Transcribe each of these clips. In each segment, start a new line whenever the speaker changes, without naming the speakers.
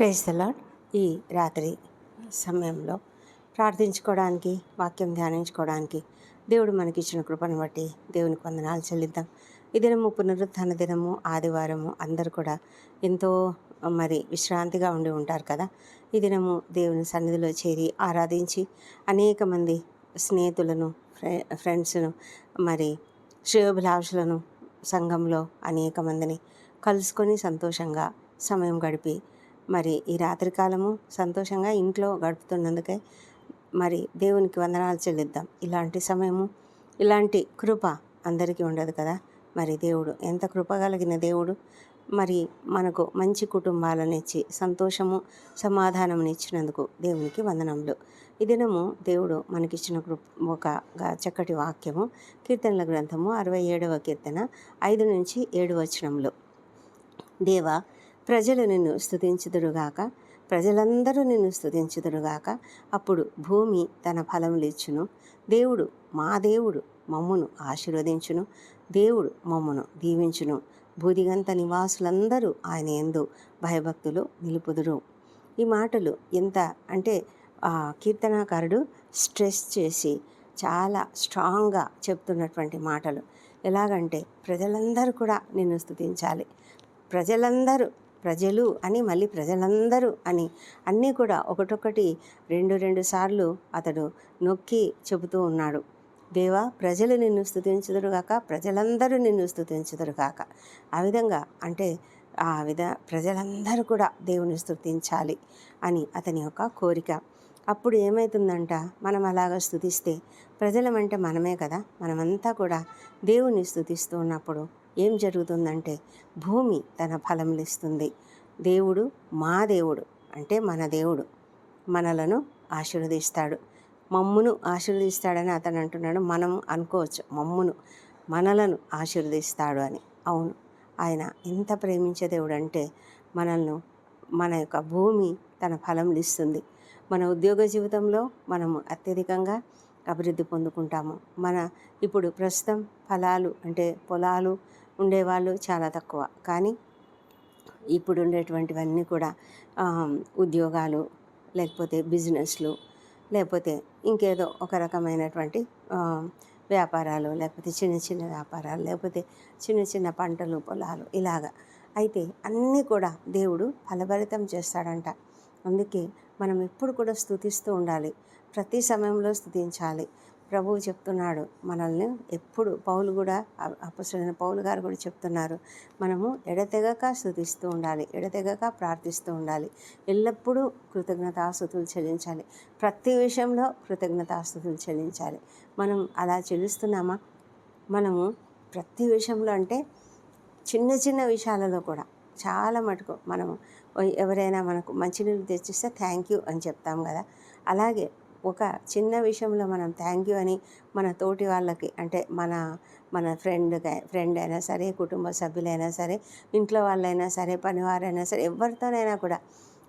Praise the ఈ రాత్రి సమయంలో ప్రార్థించుకోవడానికి వాక్యం ధ్యానించుకోవడానికి దేవుడు మనకిచ్చిన కృపను బట్టి దేవునికి వందనాలు చెల్లిద్దాం. ఈ దినము పునరుత్థాన దినము ఆదివారము అందరు కూడా ఎంతో మరి విశ్రాంతిగా ఉండి ఉంటారు కదా. ఈ దినము దేవుని సన్నిధిలో చేరి ఆరాధించి అనేక మంది స్నేహితులను ఫ్రె ఫ్రెండ్స్ను మరి శ్రేయోభిలాషులను సంఘంలో అనేక మందిని కలుసుకొని సంతోషంగా సమయం గడిపి మరి ఈ రాత్రికాలము సంతోషంగా ఇంట్లో గడుపుతున్నందుకే మరి దేవునికి వందనాలు చెల్లిద్దాం. ఇలాంటి సమయము ఇలాంటి కృప అందరికీ ఉండదు కదా. మరి దేవుడు ఎంత కృప కలిగిన దేవుడు. మరి మనకు మంచి కుటుంబాలను ఇచ్చి సంతోషము సమాధానం ఇచ్చినందుకు దేవునికి వందనములు. ఈ దినము దేవుడు మనకిచ్చిన కృప ఒక చక్కటి వాక్యము కీర్తనల గ్రంథము అరవై ఏడవ కీర్తన ఐదు నుంచి ఏడు వచనములు. దేవా ప్రజలు నిన్ను స్థుతించుదురుగాక ప్రజలందరూ నిన్ను స్థుతించుదురుగాక అప్పుడు భూమి తన ఫలములిచ్చును దేవుడు మా దేవుడు మమ్మును ఆశీర్వదించును. దేవుడు మమ్మును దీవించును. భూదిగంత నివాసులందరూ ఆయన ఎందు భయభక్తులు నిలుపుదురు. ఈ మాటలు ఎంత అంటే ఆ కీర్తనాకారుడు స్ట్రెస్ చేసి చాలా స్ట్రాంగ్గా చెప్తున్నటువంటి మాటలు. ఎలాగంటే ప్రజలందరూ కూడా నిన్ను స్థుతించాలి ప్రజలందరూ ప్రజలు అని మళ్ళీ ప్రజలందరూ అని అన్నీ కూడా ఒకటొకటి రెండు రెండు సార్లు అతడు నొక్కి చెబుతూ ఉన్నాడు. దేవా ప్రజలు నిన్ను స్తుతించుదురుగాక ప్రజలందరూ నిన్ను స్తుతించుదురుగాక ఆ విధంగా అంటే ఆ విధ ప్రజలందరూ కూడా దేవుని స్థుతించాలి అని అతని యొక్క కోరిక. అప్పుడు ఏమవుతుందంట మనం అలాగ స్థుతిస్తే ప్రజలమంటే మనమే కదా? మనమంతా కూడా దేవుని స్థుతిస్తూ ఉన్నప్పుడు ఏం జరుగుతుందంటే భూమి తన ఫలములు ఇస్తుంది దేవుడు మా దేవుడు అంటే మన దేవుడు మనలను ఆశీర్వదిస్తాడు. మమ్మును ఆశీర్వదిస్తాడని అతను అంటున్నాడు. మనం అనుకోవచ్చు మమ్మును మనలను ఆశీర్వదిస్తాడు అని. అవును ఆయన ఎంత ప్రేమించే దేవుడు అంటే మనల్ని మన యొక్క భూమి తన ఫలములు ఇస్తుంది మన ఉద్యోగ జీవితంలో మనము అత్యధికంగా అభివృద్ధి పొందుకుంటాము. మన ఇప్పుడు ప్రస్తుతం ఫలాలు అంటే పొలాలు ఉండేవాళ్ళు చాలా తక్కువ. కానీ ఇప్పుడు ఉండేటువంటివన్నీ కూడా ఉద్యోగాలు లేకపోతే బిజినెస్లు లేకపోతే ఇంకేదో ఒక రకమైనటువంటి వ్యాపారాలు లేకపోతే చిన్న చిన్న వ్యాపారాలు లేకపోతే చిన్న చిన్న పంటలు పొలాలు ఇలాగా. అయితే అన్నీ కూడా దేవుడు ఫలభరితం చేస్తాడంట. అందుకే మనం ఎప్పుడు కూడా స్థుతిస్తూ ఉండాలి. ప్రతి సమయంలో స్థుతించాలి ప్రభువు చెప్తున్నాడు. మనల్ని ఎప్పుడు పౌలు కూడా అపసరైన పౌలు గారు కూడా చెప్తున్నారు. మనము ఎడతెగక స్థుతిస్తూ ఉండాలి. ఎడతెగక ప్రార్థిస్తూ ఉండాలి. ఎల్లప్పుడూ కృతజ్ఞతాస్థుతులు చెల్లించాలి. ప్రతి విషయంలో కృతజ్ఞతాస్థుతులు చెల్లించాలి. మనం అలా చెల్లిస్తున్నామా? మనము ప్రతి విషయంలో అంటే చిన్న చిన్న విషయాలలో కూడా చాలా మటుకు మనము ఎవరైనా మనకు మంచినీళ్ళు తెచ్చిస్తే థ్యాంక్ యూ అని చెప్తాం కదా. అలాగే ఒక చిన్న విషయంలో మనం థ్యాంక్ యూ అని మన తోటి వాళ్ళకి అంటే మన మన ఫ్రెండ్ ఫ్రెండ్ అయినా సరే కుటుంబ సభ్యులైనా సరే ఇంట్లో వాళ్ళైనా సరే పనివారైనా సరే ఎవరితోనైనా కూడా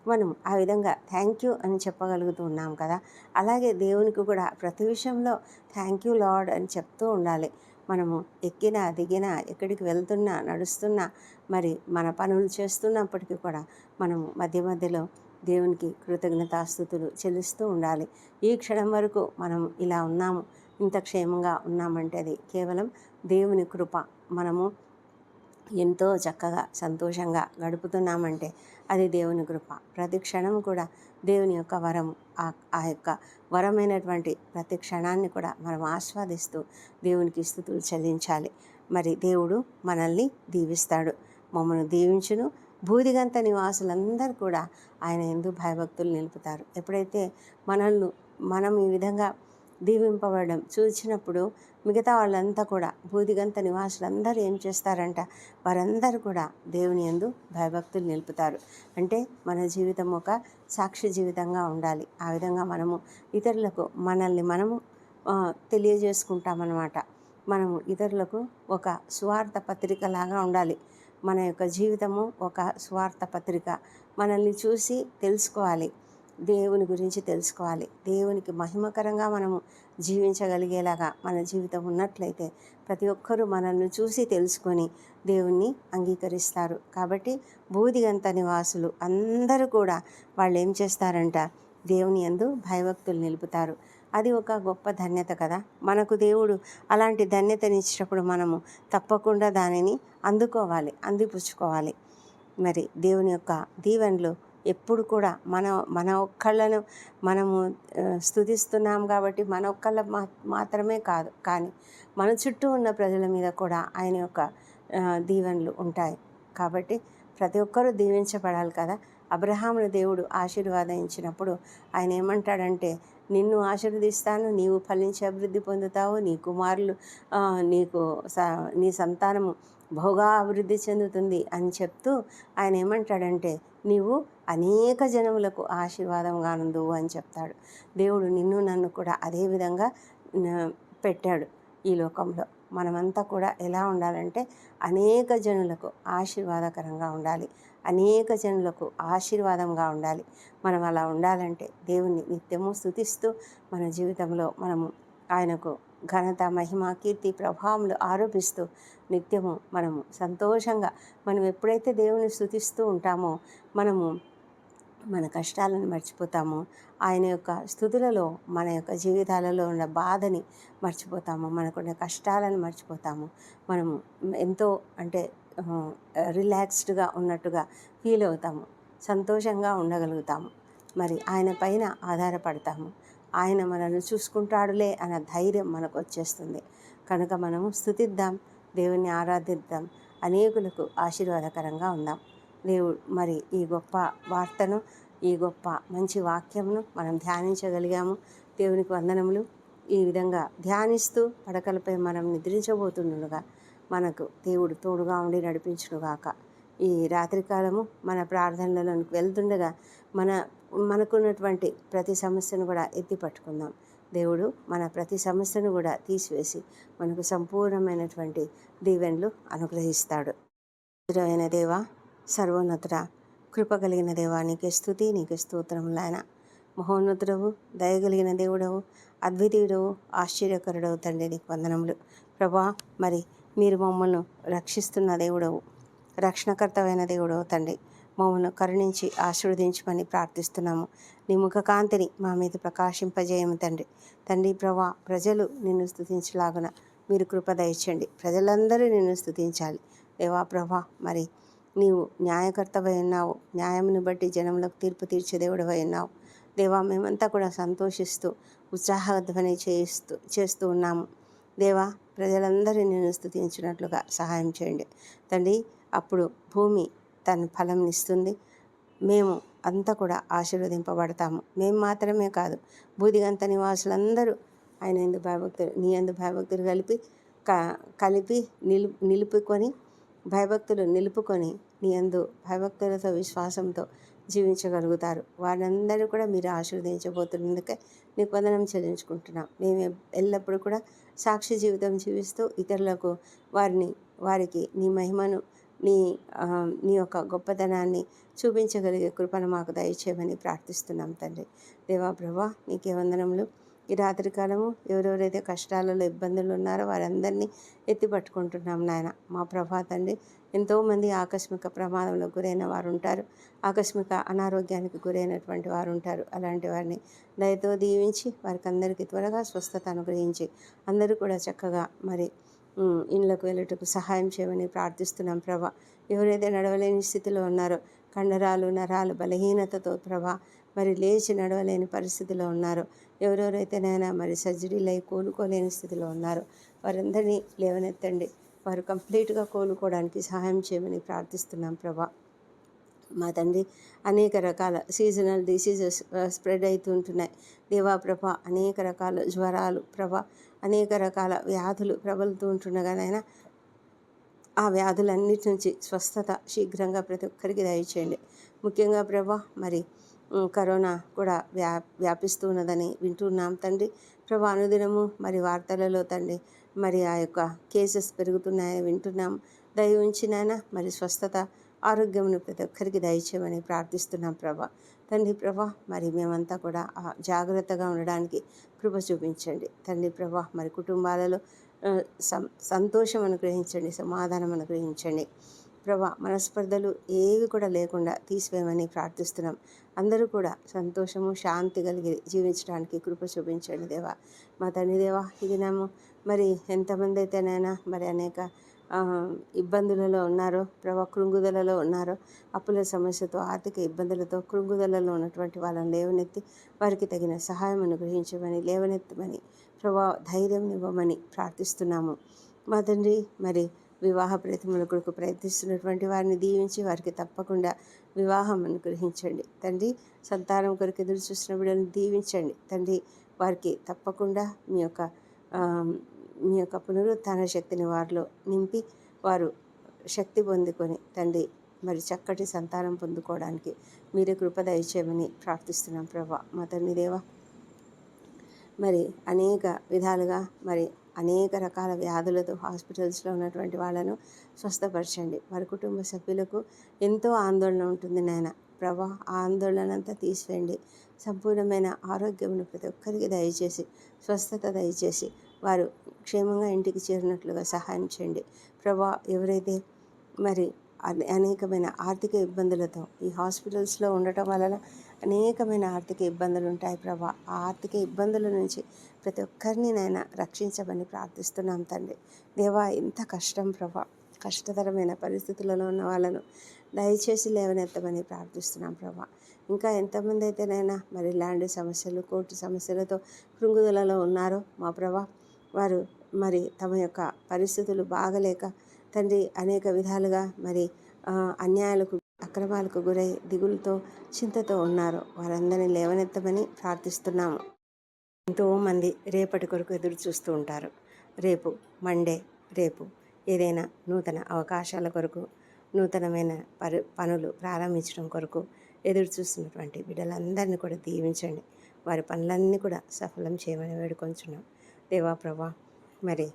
మనం ఆ విధంగా థ్యాంక్ యూ అని చెప్పగలుగుతూ ఉన్నాం కదా. అలాగే దేవునికి కూడా ప్రతి విషయంలో థ్యాంక్ యూ లార్డ్ అని చెప్తూ ఉండాలి. మనము ఎక్కినా దిగినా ఎక్కడికి వెళ్తున్నా నడుస్తున్నా మరి మన పనులు చేస్తున్నప్పటికీ కూడా మనము మధ్య మధ్యలో దేవునికి కృతజ్ఞతాస్థుతులు చెల్లిస్తూ ఉండాలి. ఈ క్షణం వరకు మనం ఇలా ఉన్నాము ఇంత క్షేమంగా ఉన్నామంటే అది కేవలం దేవుని కృప. మనము ఎంతో చక్కగా సంతోషంగా గడుపుతున్నామంటే అది దేవుని కృప. ప్రతి క్షణం కూడా దేవుని యొక్క వరము ఆ ఆ యొక్క వరమైనటువంటి ప్రతి క్షణాన్ని కూడా మనం ఆస్వాదిస్తూ దేవునికి స్థుతులు చెల్లించాలి. మరి దేవుడు మనల్ని దీవిస్తాడు. మమ్మల్ని దీవించును. భూదిగంత నివాసులందరూ కూడా ఆయన ఎందు భయభక్తులు నిలుపుతారు. ఎప్పుడైతే మనల్ని మనం ఈ విధంగా దీవింపబడడం చూసినప్పుడు మిగతా వాళ్ళంతా కూడా భూదిగంత నివాసులందరూ ఏం చేస్తారంట? వారందరూ కూడా దేవుని యందు భయభక్తులు నిలుపుతారు. అంటే మన జీవితం ఒక సాక్షి జీవితంగా ఉండాలి. ఆ విధంగా మనము ఇతరులకు మనల్ని మనము తెలియజేసుకుంటామన్నమాట. మనము ఇతరులకు ఒక స్వార్థ పత్రిక లాగా ఉండాలి. మన యొక్క జీవితము ఒక స్వార్థ పత్రిక. మనల్ని చూసి తెలుసుకోవాలి. దేవుని గురించి తెలుసుకోవాలి. దేవునికి మహిమకరంగా మనము జీవించగలిగేలాగా మన జీవితం ఉన్నట్లయితే ప్రతి ఒక్కరూ మనల్ని చూసి తెలుసుకొని దేవుణ్ణి అంగీకరిస్తారు. కాబట్టి బూదిగంత నివాసులు అందరూ కూడా వాళ్ళు ఏం చేస్తారంట? దేవుని యందు భయభక్తులు నిలుపుతారు. అది ఒక గొప్ప ధన్యత కదా? మనకు దేవుడు అలాంటి ధన్యతనిచ్చినప్పుడు మనము తప్పకుండా దానిని అందుకోవాలి అందిపుచ్చుకోవాలి. మరి దేవుని యొక్క దీవెనలు ఎప్పుడు కూడా మన మన ఒక్కళ్ళను మనము స్థుతిస్తున్నాం స్తుతిస్తున్నాం కాబట్టి మన ఒక్కళ్ళ మాత్రమే కాదు. కానీ మన చుట్టూ ఉన్న ప్రజల మీద కూడా ఆయన యొక్క దీవెనలు ఉంటాయి. కాబట్టి ప్రతి ఒక్కరూ దీవించబడాలి కదా. అబ్రహామును దేవుడు ఆశీర్వాదించినప్పుడు ఆయన ఏమంటాడంటే నిన్ను ఆశీర్వదిస్తాను నీవు ఫలించి అభివృద్ధి పొందుతావు నీ కుమారులు నీకు స నీ సంతానము బహుగా అభివృద్ధి చెందుతుంది అని చెప్తూ ఆయన ఏమంటాడంటే నీవు అనేక జనములకు ఆశీర్వాదంగా నుండు అని చెప్తాడు. దేవుడు నిన్ను నన్ను కూడా అదే విధంగా పెట్టాడు ఈ లోకంలో. మనమంతా కూడా ఎలా ఉండాలంటే అనేక జనులకు ఆశీర్వాదకరంగా ఉండాలి. అనేక జనులకు ఆశీర్వాదంగా ఉండాలి. మనం అలా ఉండాలంటే దేవుణ్ణి నిత్యము స్థుతిస్తూ మన జీవితంలో మనము ఆయనకు ఘనత మహిమ కీర్తి ప్రభావములు ఆరోపిస్తూ నిత్యము మనము సంతోషంగా మనం ఎప్పుడైతే దేవుని స్థుతిస్తూ ఉంటామో మనము మన కష్టాలను మర్చిపోతాము. ఆయన యొక్క స్థుతులలో మన యొక్క జీవితాలలో ఉన్న బాధని మర్చిపోతాము. మనకున్న కష్టాలను మర్చిపోతాము. మనము ఎంతో అంటే రిలాక్స్డ్గా ఉన్నట్టుగా ఫీల్ అవుతాము. సంతోషంగా ఉండగలుగుతాము. మరి ఆయన పైన ఆధారపడతాము. ఆయన మనల్ని చూసుకుంటాడులే అన్న ధైర్యం మనకు వచ్చేస్తుంది. కనుక మనము స్థుతిద్దాం దేవుణ్ణి ఆరాధిద్దాం అనేకులకు ఆశీర్వాదకరంగా ఉందాం. దేవుడు మరి ఈ గొప్ప వార్తను ఈ గొప్ప మంచి వాక్యమును మనం ధ్యానించగలిగాము. దేవునికి వందనములు. ఈ విధంగా ధ్యానిస్తూ పడకలపై మనం నిద్రించబోతుండగా మనకు దేవుడు తోడుగా ఉండి నడిపించునుగాక. ఈ రాత్రికాలము మన ప్రార్థనలలోనికి వెళ్తుండగా మన మనకున్నటువంటి ప్రతి సమస్యను కూడా ఎత్తి పట్టుకుందాం. దేవుడు మన ప్రతి సమస్యను కూడా తీసివేసి మనకు సంపూర్ణమైనటువంటి దీవెనలు అనుగ్రహిస్తాడు. మధురమైన దేవ సర్వోన్నతుడ కృప కలిగిన దేవా నీకే స్థుతి నీకే స్తోత్రములైన మహోన్నతుడవు దయగలిగిన దేవుడవు అద్వితీయుడవు ఆశ్చర్యకరుడవు తండ్రి నీకు వందనములు. ప్రభా మరి మీరు మమ్మల్ని రక్షిస్తున్న దేవుడవు రక్షణకర్తమైన దేవుడవు తండ్రి. మమ్మల్ని కరుణించి ఆశీర్వదించమని ప్రార్థిస్తున్నాము. నీ ముఖ కాంతిని మా మీద ప్రకాశింపజేయము తండ్రి. తండ్రి ప్రభా ప్రజలు నిన్ను స్థుతించలాగున మీరు కృప దయచండి ప్రజలందరూ నిన్ను స్తుతించాలి దేవా ప్రభా మరి నీవు న్యాయకర్తవై ఉన్నావు. న్యాయమును బట్టి జనములకు తీర్పు తీర్చే దేవుడవై ఉన్నావు. దేవా మేమంతా కూడా సంతోషిస్తూ ఉత్సాహధ్వని చేస్తూ చేస్తూ ఉన్నాము. దేవా ప్రజలందరూ నిన్ను స్థుతించినట్లుగా సహాయం చేయండి. తండ్రి అప్పుడు భూమి తన ఫలం ఇస్తుంది. మేము అంతా కూడా ఆశీర్వదింపబడతాము. మేము మాత్రమే కాదు బూదిగంత నివాసులందరూ ఆయన ఎందు భయభక్తులు నీ ఎందు భయభక్తులు కలిపి క కలిపి నిలు నిలుపుకొని భయభక్తులు నిలుపుకొని నీ యందు భయభక్తులతో విశ్వాసంతో జీవించగలుగుతారు. వారందరూ కూడా మీరు ఆశీర్వదించబోతున్నందుకే నీకు వందనం చెల్లించుకుంటున్నాం. మేము ఎల్లప్పుడూ కూడా సాక్షి జీవితం జీవిస్తూ ఇతరులకు వారిని వారికి నీ మహిమను నీ నీ యొక్క గొప్పతనాన్ని చూపించగలిగే కృపను మాకు దయచేయమని ప్రార్థిస్తున్నాం తండ్రి. దేవా ప్రభా నీకే వందనములు. ఈ రాత్రికాలము ఎవరెవరైతే కష్టాలలో ఇబ్బందులు ఉన్నారో వారందరినీ ఎత్తి పట్టుకుంటున్నాం నాయన. మా ప్రభా తండ్రి ఎంతోమంది ఆకస్మిక ప్రమాదంలో గురైన వారు ఉంటారు ఆకస్మిక అనారోగ్యానికి గురైనటువంటి వారు ఉంటారు అలాంటి వారిని దయతో దీవించి వారికి అందరికీ త్వరగా స్వస్థత అనుగ్రహించి అందరూ కూడా చక్కగా మరి ఇండ్లకు వెళ్ళటకు సహాయం చేయమని ప్రార్థిస్తున్నాం ప్రభా. ఎవరైతే నడవలేని స్థితిలో ఉన్నారో కండరాలు నరాలు బలహీనతతో ప్రభా మరి లేచి నడవలేని పరిస్థితిలో ఉన్నారు. ఎవరెవరైతే నైనా మరి సర్జరీలు అయి కోలుకోలేని స్థితిలో ఉన్నారో వారందరినీ లేవనెత్తండి. వారు కంప్లీట్గా కోలుకోవడానికి సహాయం చేయమని ప్రార్థిస్తున్నాం ప్రభా. మా తండ్రి అనేక రకాల సీజనల్ డిసీజెస్ స్ప్రెడ్ అవుతుంటున్నాయి దేవా ప్రభ అనేక రకాల జ్వరాలు ప్రభ అనేక రకాల వ్యాధులు ప్రబలుతూ ఉంటుండగానైనా ఆ వ్యాధులన్నిటి నుంచి స్వస్థత శీఘ్రంగా ప్రతి ఒక్కరికి దయచేయండి. ముఖ్యంగా ప్రభా మరి కరోనా కూడా వ్యా వ్యాపిస్తూ ఉన్నదని వింటున్నాం తండ్రి. ప్రభా అనుదినము మరి వార్తలలో తండ్రి మరి ఆ యొక్క కేసెస్ పెరుగుతున్నాయని వింటున్నాం. దయ ఉంచినైనా మరి స్వస్థత ఆరోగ్యమును ప్రతి ఒక్కరికి దయచేయమని ప్రార్థిస్తున్నాం ప్రభా. తండ్రి ప్రభా మరి మేమంతా కూడా జాగ్రత్తగా ఉండడానికి కృప చూపించండి. తండ్రి ప్రభా మరి కుటుంబాలలో సం సంతోషం అనుగ్రహించండి సమాధానం అనుగ్రహించండి. ప్రభా మనస్పర్ధలు ఏవి కూడా లేకుండా తీసివేయమని ప్రార్థిస్తున్నాం. అందరూ కూడా సంతోషము శాంతి కలిగి జీవించడానికి కృప చూపించండి దేవా. మా తండ్రి దేవా ఇది నాము మరి ఎంతమంది అయితేనైనా మరి అనేక ఇబ్బందులలో ఉన్నారో ప్రభా కృంగుదలలో ఉన్నారో అప్పుల సమస్యతో ఆర్థిక ఇబ్బందులతో కృంగుదలలో ఉన్నటువంటి వాళ్ళని లేవనెత్తి వారికి తగిన సహాయం అనుగ్రహించమని లేవనెత్తమని ప్రభా ధైర్యం ఇవ్వమని ప్రార్థిస్తున్నాము. మా తండ్రి మరి వివాహ ప్రతిమల కొరకు ప్రయత్నిస్తున్నటువంటి వారిని దీవించి వారికి తప్పకుండా వివాహం అనుగ్రహించండి. తండ్రి సంతానం కొరకు ఎదురు చూసిన బిడ్డలను దీవించండి. తండ్రి వారికి తప్పకుండా మీ యొక్క మీ యొక్క పునరుత్థాన శక్తిని వారిలో నింపి వారు శక్తి పొందుకొని తండ్రి మరి చక్కటి సంతానం పొందుకోవడానికి మీరే కృప దయచేయమని ప్రార్థిస్తున్నాం ప్రభా. మా తండ్రి దేవ మరి అనేక విధాలుగా మరి అనేక రకాల వ్యాధులతో హాస్పిటల్స్లో ఉన్నటువంటి వాళ్ళను స్వస్థపరచండి. వారి కుటుంబ సభ్యులకు ఎంతో ఆందోళన ఉంటుంది నాయన. ప్రభా ఆ ఆందోళన అంతా తీసివేయండి. సంపూర్ణమైన ఆరోగ్యమును ప్రతి ఒక్కరికి దయచేసి స్వస్థత దయచేసి వారు క్షేమంగా ఇంటికి చేరినట్లుగా సహాయం చేయండి. ప్రభా ఎవరైతే మరి అనేకమైన ఆర్థిక ఇబ్బందులతో ఈ హాస్పిటల్స్లో ఉండటం వలన అనేకమైన ఆర్థిక ఇబ్బందులు ఉంటాయి ప్రభా. ఆ ఆర్థిక ఇబ్బందుల నుంచి ప్రతి ఒక్కరిని నైనా రక్షించమని ప్రార్థిస్తున్నాం తండ్రి. దేవా ఇంత కష్టం ప్రభా. కష్టతరమైన పరిస్థితులలో ఉన్న వాళ్ళను దయచేసి లేవనెత్తమని ప్రార్థిస్తున్నాం ప్రభా. ఇంకా ఎంతమంది అయితేనైనా మరి ల్యాండ్ సమస్యలు కోర్టు సమస్యలతో కృంగుదలలో ఉన్నారో మా ప్రభా వారు మరి తమ యొక్క పరిస్థితులు బాగలేక తండ్రి అనేక విధాలుగా మరి అన్యాయాలకు అక్రమాలకు గురై దిగులతో చింతతో ఉన్నారు వారందరినీ లేవనెత్తమని ప్రార్థిస్తున్నాము. ఎంతోమంది రేపటి కొరకు ఎదురు చూస్తూ ఉంటారు. రేపు మండే రేపు ఏదైనా నూతన అవకాశాల కొరకు నూతనమైన పరి పనులు ప్రారంభించడం కొరకు ఎదురు చూస్తున్నటువంటి బిడ్డలందరినీ కూడా దీవించండి. వారి పనులన్నీ కూడా సఫలం చేయమని వేడుకొంచున్నాం. దేవా ప్రభా మరి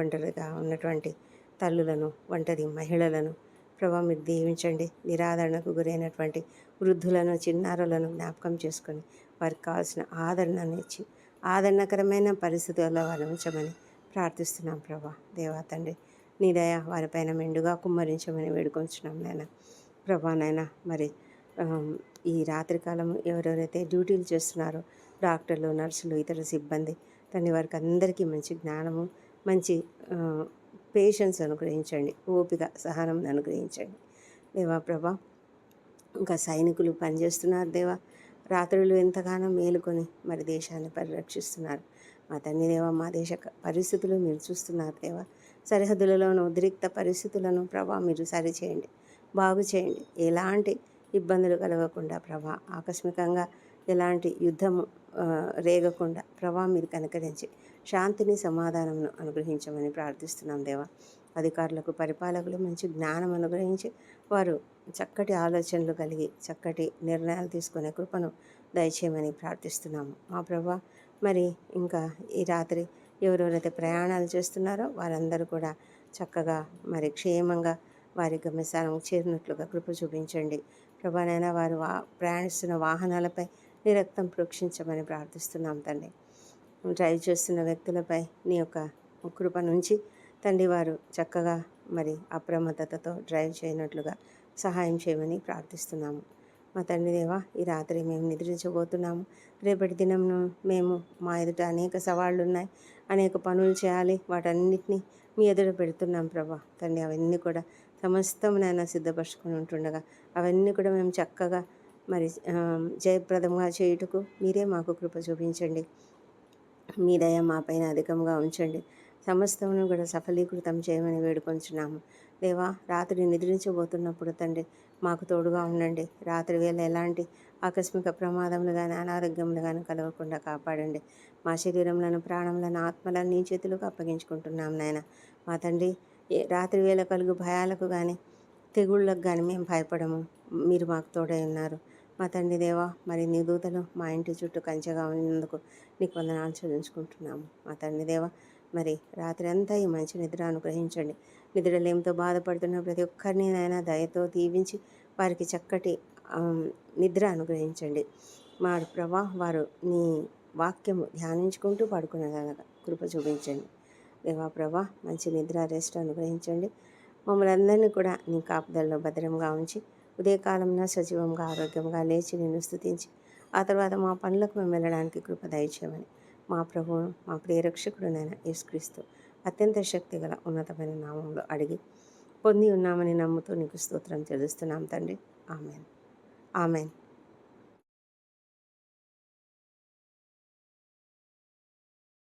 ఒంటరిగా ఉన్నటువంటి తల్లులను ఒంటరి మహిళలను ప్రభా మీరు దీవించండి. నిరాదరణకు గురైనటువంటి వృద్ధులను చిన్నారులను జ్ఞాపకం చేసుకొని వారికి కావాల్సిన ఆదరణను ఇచ్చి ఆదరణకరమైన పరిస్థితుల్లో వారు ఉంచమని ప్రార్థిస్తున్నాం ప్రభా. దేవా తండ్రి నీ దయ వారిపైన మెండుగా కుమ్మరించమని వేడుకొంచున్నాం నాయన. ప్రభా నాయన మరి ఈ రాత్రికాలం ఎవరెవరైతే డ్యూటీలు చేస్తున్నారో డాక్టర్లు నర్సులు ఇతర సిబ్బంది తండ్రి వారికి అందరికీ మంచి జ్ఞానము మంచి పేషెన్స్ అనుగ్రహించండి. ఓపిక సహనం అనుగ్రహించండి. దేవా ప్రభా ఇంకా సైనికులు పనిచేస్తున్నారు దేవా. రాత్రులు ఎంతగానో మేలుకొని మరి దేశాన్ని పరిరక్షిస్తున్నారు. మా తండ్రి దేవా మా దేశ పరిస్థితులు మీరు చూస్తున్నారు దేవా. సరిహద్దులలోని ఉద్రిక్త పరిస్థితులను ప్రభా మీరు సరిచేయండి. బాగు చేయండి. ఎలాంటి ఇబ్బందులు కలగకుండా ప్రభా ఆకస్మికంగా ఎలాంటి యుద్ధము రేగకుండా ప్రభా మీరు కనకరించి శాంతిని సమాధానమును అనుగ్రహించమని ప్రార్థిస్తున్నాం దేవా. అధికారులకు పరిపాలకులు మంచి జ్ఞానం అనుగ్రహించి వారు చక్కటి ఆలోచనలు కలిగి చక్కటి నిర్ణయాలు తీసుకునే కృపను దయచేయమని ప్రార్థిస్తున్నాము. మా ప్రభా మరి ఇంకా ఈ రాత్రి ఎవరెవరైతే ప్రయాణాలు చేస్తున్నారో వారందరూ కూడా చక్కగా మరి క్షేమంగా వారి గమ్యస్థానం చేరినట్లుగా కృప చూపించండి. ప్రభానైనా వారు వా ప్రయాణిస్తున్న వాహనాలపై నిరక్తం ప్రోక్షించమని ప్రార్థిస్తున్నాం తండ్రి. డ్రైవ్ చేస్తున్న వ్యక్తులపై నీ యొక్క కృప నుంచి తండ్రి వారు చక్కగా మరి అప్రమత్తతతో డ్రైవ్ చేయనట్లుగా సహాయం చేయమని ప్రార్థిస్తున్నాము. మా తండ్రి దేవా ఈ రాత్రి మేము నిద్రించబోతున్నాము. రేపటి దినంను మేము మా ఎదుట అనేక సవాళ్ళు ఉన్నాయి. అనేక పనులు చేయాలి. వాటన్నిటినీ మీ ఎదుట పెడుతున్నాం ప్రభా. తండ్రి అవన్నీ కూడా సమస్తమునైనా సిద్ధపరచుకొని ఉంటుండగా అవన్నీ కూడా మేము చక్కగా మరి జయప్రదంగా చేయుటకు మీరే మాకు కృప చూపించండి. మీ దయ మా పైన అధికంగా ఉంచండి. సమస్తమును కూడా సఫలీకృతం చేయమని వేడుకొంచున్నాము. దేవా రాత్రి నిద్రించబోతున్నప్పుడు తండ్రి మాకు తోడుగా ఉండండి. రాత్రి వేళ ఎలాంటి ఆకస్మిక ప్రమాదములు కానీ అనారోగ్యములు కానీ కలగకుండా కాపాడండి. మా శరీరంలోని ప్రాణములను ఆత్మలను నీ చేతులకు అప్పగించుకుంటున్నాం నాయన. మా తండ్రి ఏ రాత్రి వేళ కలుగు భయాలకు కానీ తెగుళ్ళకు కానీ మేము భయపడము. మీరు మాకు తోడై ఉన్నారు. మా తండ్రి దేవా మరి నీ దూతలు మా ఇంటి చుట్టూ కంచెగా ఉన్నందుకు నీకు వందనాలు చెల్లించుకుంటున్నాము. మా తండ్రి దేవా మరి రాత్రి అంతా ఈ మంచి నిద్ర అనుగ్రహించండి. నిద్రలేమితో బాధపడుతున్న ప్రతి ఒక్కరిని నాయన దయతో దీవించి వారికి చక్కటి నిద్ర అనుగ్రహించండి. మా ప్రభా వారు నీ వాక్యము ధ్యానించుకుంటూ పడుకునేలాగా కృప చూపించండి. దేవా ప్రభా మంచి నిద్ర రెస్ట్ అనుగ్రహించండి. మమ్మల్ని అందరినీ కూడా నీ కాపుదల్లో భద్రంగా ఉంచి ఉదయకాలంలో సజీవంగా ఆరోగ్యంగా లేచి నిన్ను స్తుతించి ఆ తర్వాత మా పనులకు మేము వెళ్ళడానికి కృప దయచేయమని. మా ప్రభువు మా ప్రియరక్షకుడునైన యేసుక్రీస్తు అత్యంత శక్తిగల ఉన్నతమైన నామంలో అడిగి పొంది ఉన్నామని నమ్ముతూ నీకు స్తోత్రం చెల్లిస్తున్నాం తండ్రి. ఆమెన్. ఆమెన్.